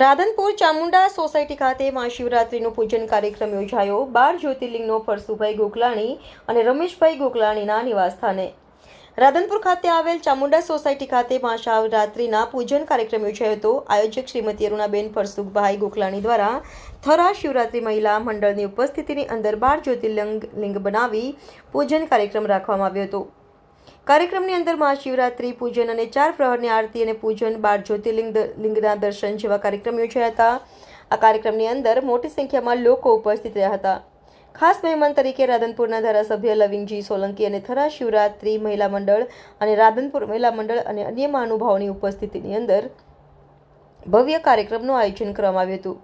Radhanpur Chamunda society ખાતે મહાશિવરાત્રિનું પૂજન કાર્યક્રમ યોજાયો. બાર જ્યોતિર્લિંગનો પરસુભાઈ ગોકલાણી અને રમેશભાઈ ગોકલાણીના નિવાસસ્થાને. રાધનપુર ખાતે આવેલ ચામુંડા સોસાયટી ખાતે મહાશિવરાત્રિના પૂજન કાર્યક્રમ યોજાયો હતો. આયોજક શ્રીમતી અરુણાબેન ફરસુખભાઈ ગોકલાણી દ્વારા થરા શિવરાત્રિ મહિલા મંડળની ઉપસ્થિતિની અંદર બાર જ્યોતિર્લિંગ લિંગ બનાવી પૂજન કાર્યક્રમ રાખવામાં આવ્યો હતો. કાર્યક્રમની અંદર મહાશિવરાત્રી, પૂજન અને ચાર પ્રહરની આરતી અને પૂજન, બાર જ્યોતિર્લિંગ, લિંગના દર્શન જેવા કાર્યક્રમ યોજાયા હતા. આ કાર્યક્રમની અંદર મોટી સંખ્યામાં લોકો ઉપસ્થિત રહ્યા હતા. ખાસ મહેમાન તરીકે રાધનપુરના ધારાસભ્ય લવિંગજી સોલંકી અને થરા શિવરાત્રિ મહિલા મંડળ અને રાધનપુર મહિલા મંડળ અને અન્ય મહાનુભાવોની ઉપસ્થિતિની અંદર ભવ્ય કાર્યક્રમનું આયોજન કરવામાં આવ્યું હતું.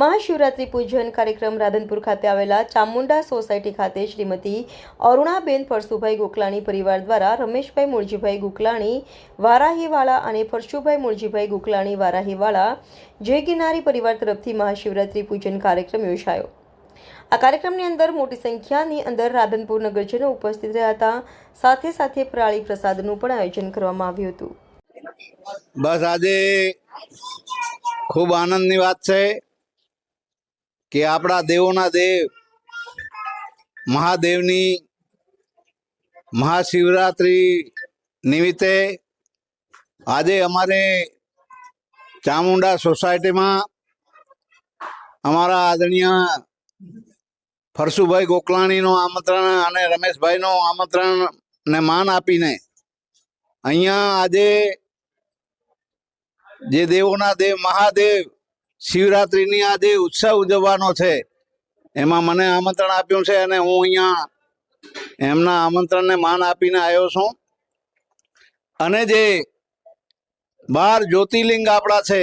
મહાશિવરાત્રિ પૂજન કાર્યક્રમ રાધનપુર ખાતે આવેલા ચામુંડા સોસાયટી ખાતે શ્રીમતી અરુણાબેન પરશુભાઈ ગોકલાણી પરિવાર દ્વારા રમેશભાઈ મુળજીભાઈ ગોકલાણી વારાહીવાળા અને પરશુભાઈ મુળજીભાઈ ગોકલાણી વારાહીવાળા, જય ગિરનારી પરિવાર તરફથી મહાશિવરાત્રિ પૂજન કાર્યક્રમ યોજાયો. આ કાર્યક્રમની અંદર મોટી સંખ્યાની અંદર રાધનપુર નગરજનો ઉપસ્થિત રહ્યા હતા. સાથે સાથે પ્રાળી પ્રસાદનું પણ આયોજન કરવામાં આવ્યું હતું. બસ આજે ખૂબ આનંદની વાત છે. કે આપણા દેવોના દેવ, મહાદેવની મહાશિવરાત્રિ નિમિત્તે આજે અમારે ચામુંડા સોસાયટીમાં અમારા આદરણીય ફરસુભાઈ ગોકલાણીનું આમંત્રણ અને રમેશભાઈનું આમંત્રણ ને માન આપીને અહીંયા આજે જે દેવોના દેવ, મહાદેવ શિવરાત્રિની આજે ઉત્સવ ઉજવવાનો છે, એમાં મને આમંત્રણ આપ્યું છે અને હું અહીંયા એમના આમંત્રણને માન આપીને આવ્યો છું. અને જે બાર જ્યોતિર્લિંગ આપણા છે,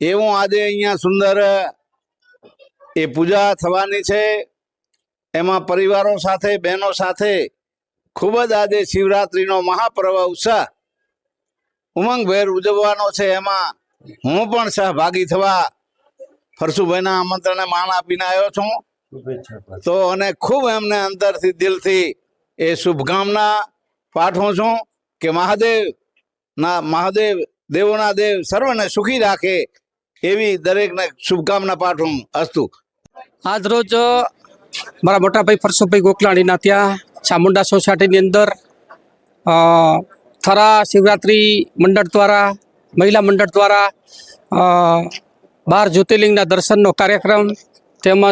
એવું આજે અહીંયા સુંદર એ પૂજા થવાની છે. એમાં પરિવારો સાથે, બહેનો સાથે ખૂબ જ આજે શિવરાત્રિનો મહાપર્વ ઉત્સાહ ઉમંગભેર ઉજવવાનો છે. એમાં હું પણ સહભાગી થવા ફરસુભાઈના આમંત્રણને માન આપીને આવ્યો છું. તો અને ખૂબ એમને અંતરથી દિલથી એ શુભકામના પાઠવું છું કે મહાદેવ ના મહાદેવ દેવોના દેવ સર્વને સુખી રાખે એવી દરેકને શુભકામના પાઠવું અસ્તુ. આજ રોજ મારા મોટાભાઈ ફરસુભાઈ ગોકલાણીના ત્યાં ચામુંડા સોસાયટીની અંદર અ, થરા શિવરાત્રિ મંડળ દ્વારા મહિલા મંડળ દ્વારા બાર જ્યોતિર્લિંગના દર્શનનો કાર્યક્રમ, તેમજ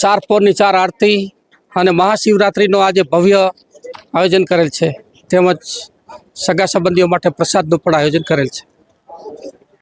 ચાર પોરની ચાર આરતી અને મહાશિવરાત્રિનો આજે ભવ્ય આયોજન કરેલ છે. તેમજ સગા સંબંધીઓ માટે પ્રસાદનું પણ આયોજન કરેલ છે.